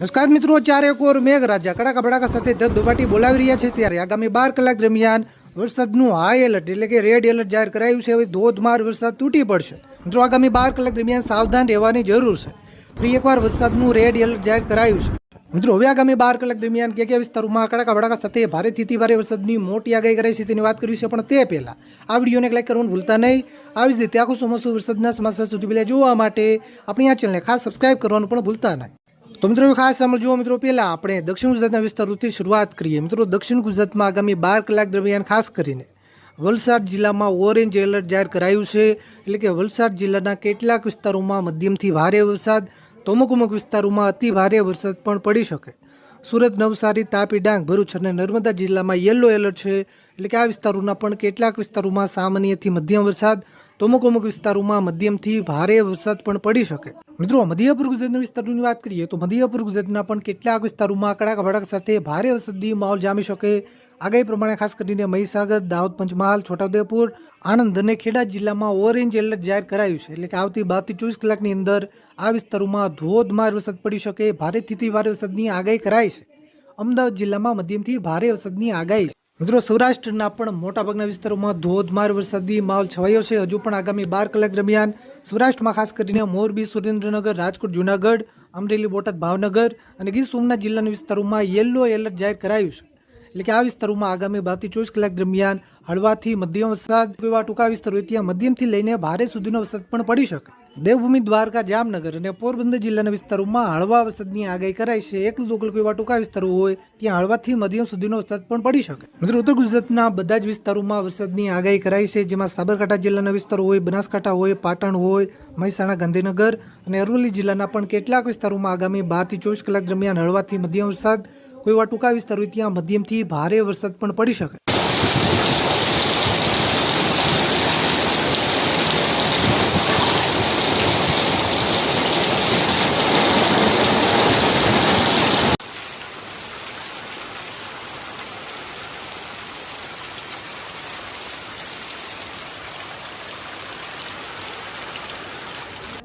નમસ્કાર મિત્રો, ચારે કોર મેઘરાજા કડાકા ભડાકા સાથે ધબધબાટી બોલાવી રહ્યા છે ત્યારે આગામી બાર કલાક દરમિયાન વરસાદનું હાઈ એલર્ટ એટલે કે રેડ એલર્ટ જાહેર કરાયું છે. હવે ધોધમાર વરસાદ તૂટી પડશે. મિત્રો, આગામી બાર કલાક દરમિયાન સાવધાન રહેવાની જરૂર છે. ફરી એકવાર વરસાદનું રેડ એલર્ટ જાહેર કરાયું છે. મિત્રો, હવે આગામી બાર કલાક દરમિયાન કયા કયા વિસ્તારોમાં કડાકા ભડાકા સાથે ભારેથી અતિ ભારે વરસાદની મોટી આગાહી કરાઈ છે તેની વાત કરી છે પણ તે પહેલાં આ વિડીયોને લાઈક કરવાનું ભૂલતા નહીં. આવી જ રીતે આખું ચોમાસું વરસાદના સમાચાર સુધી પહેલાં જોવા માટે આપણી આ ચેનલને ખાસ સબસ્ક્રાઈબ કરવાનું પણ ભૂલતા નહીં. તો મિત્રો ખાસ સમજો મિત્રો, પહેલાં આપણે દક્ષિણ ગુજરાતના વિસ્તારોથી શરૂઆત કરીએ. મિત્રો, દક્ષિણ ગુજરાતમાં આગામી બાર કલાક દરમિયાન ખાસ કરીને વલસાડ જિલ્લામાં ઓરેન્જ એલર્ટ જાહેર કરાયું છે. એટલે કે વલસાડ જિલ્લાના કેટલાક વિસ્તારોમાં મધ્યમથી ભારે વરસાદ તો અમુક અમુક વિસ્તારોમાં અતિ ભારે વરસાદ પણ પડી શકે. સુરત, નવસારી, તાપી, ડાંગ, ભરૂચ અને નર્મદા જિલ્લામાં યલો એલર્ટ છે. એટલે કે આ વિસ્તારોના પણ કેટલાક વિસ્તારોમાં સામાન્યથી મધ્યમ વરસાદ તો અમુક અમુક વિસ્તારોમાં મધ્યમથી ભારે વરસાદ પણ પડી શકે. મિત્રો મધ્યપૂર્વ ગુજરાતના વિસ્તારોની વાત કરીએ તો મધ્યપૂર્વ ગુજરાતના પણ કેટલાક વિસ્તારોમાં કડાક ભડાક સાથે ભારે વરસાદી માહોલ જામી શકે. આગાહી પ્રમાણે ખાસ કરીને મહીસાગર, દાહોદ, પંચમહાલ, છોટાઉદેપુર, આણંદ અને ખેડા જિલ્લામાં ઓરેન્જ એલર્ટ જાહેર કરાયું છે. એટલે કે આવતી બારથી ચોવીસ કલાકની અંદર આ વિસ્તારોમાં ધોધમાર વરસાદ પડી શકે. ભારેથી ભારે વરસાદની આગાહી કરાઈ છે. અમદાવાદ જિલ્લામાં મધ્યમથી ભારે વરસાદની આગાહી છે મિત્રો, સૌરાષ્ટ્રના પણ મોટાભાગના વિસ્તારોમાં ધોધમાર વરસાદી માહોલ છવાયો છે. હજુ પણ આગામી બાર કલાક દરમિયાન સૌરાષ્ટ્રમાં ખાસ કરીને મોરબી, સુરેન્દ્રનગર, રાજકોટ, જુનાગઢ, અમરેલી, બોટાદ, ભાવનગર અને ગીર સોમનાથ જિલ્લાના વિસ્તારોમાં યલો એલર્ટ જાહેર કરાયું છે. એટલે કે આ વિસ્તારોમાં આગામી બારથી ચોવીસ કલાક દરમિયાન હળવાથી મધ્યમ વરસાદ એવા ટૂંકા વિસ્તારો હોય ત્યાં મધ્યમથી લઈને ભારે સુધીનો વરસાદ પણ પડી શકે. દેવભૂમિ દ્વારકા જામનગર અને પોરબંદર જિલ્લાના વિસ્તારોમાં હળવા વરસાદની આગાહી કરાઈ છે. એક લોકલ એવા ટૂંકા વિસ્તારો હોય, ત્યાં હળવાથી મધ્યમ સુધીનો વરસાદ પણ પડી શકે. મિત્રો, ઉત્તર ગુજરાતના બધા જ વિસ્તારોમાં વરસાદની આગાહી કરાઈ છે, જેમાં સાબરકાંઠા જિલ્લાના વિસ્તારો હોય, બનાસકાંઠા હોય, પાટણ હોય, મહેસાણા, ગાંધીનગર અને અરવલ્લી જિલ્લાના પણ કેટલાક વિસ્તારોમાં આગામી બારથી ચોવીસ કલાક દરમિયાન હળવાથી મધ્યમ વરસાદ, કોઈ ટૂંકા વિસ્તાર હોય, ત્યાં મધ્યમથી ભારે વરસાદ પણ પડી શકે.